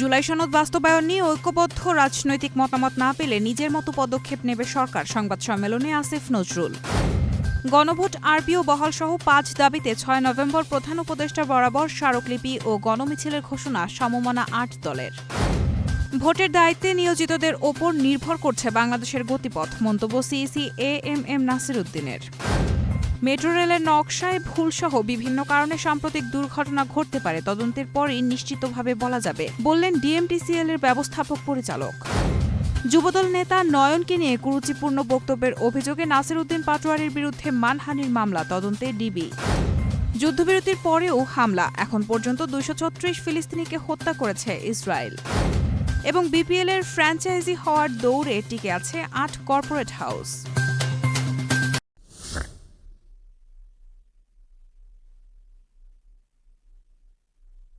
জুলাই সনদ বাস্তবায়ন নিয়ে ঐক্যবদ্ধ রাজনৈতিক মতামত না পেলে নিজের মতো পদক্ষেপ নেবে সরকার, সংবাদ সম্মেলনে আসিফ নজরুল। গণভোট আরপিও বহাল সহ পাঁচ দাবিতে ছয় নভেম্বর প্রধান উপদেষ্টা বরাবর স্মারকলিপি ও গণমিছিলের ঘোষণা সমমনা আট দলের। ভোটের দায়িত্বে নিয়োজিতদের ওপর নির্ভর করছে বাংলাদেশের গতিপথ, মন্তব্য CEC A M M Nasir উদ্দিনের মেট্রো রেলের নকশায় ভুলসহ বিভিন্ন কারণে সাম্প্রতিক দুর্ঘটনা ঘটতে পারে, তদন্তের পরই নিশ্চিতভাবে বলা যাবে, বললেন ডিএমটিসিএল এর ব্যবস্থাপক পরিচালক। যুবদল নেতা নয়নকে নিয়ে কুরুচিপূর্ণ বক্তব্যের অভিযোগে নাসির উদ্দিন পাটোয়ারির বিরুদ্ধে মানহানির মামলা, তদন্তে ডিবি। যুদ্ধবিরতির পরেও হামলা, এখন পর্যন্ত দুইশো ছত্রিশ ফিলিস্তিনিকে হত্যা করেছে ইসরায়েল। এবং বিপিএল এর ফ্র্যাঞ্চাইজি হওয়ার দৌড়ে টিকে আছে আট কর্পোরেট হাউস।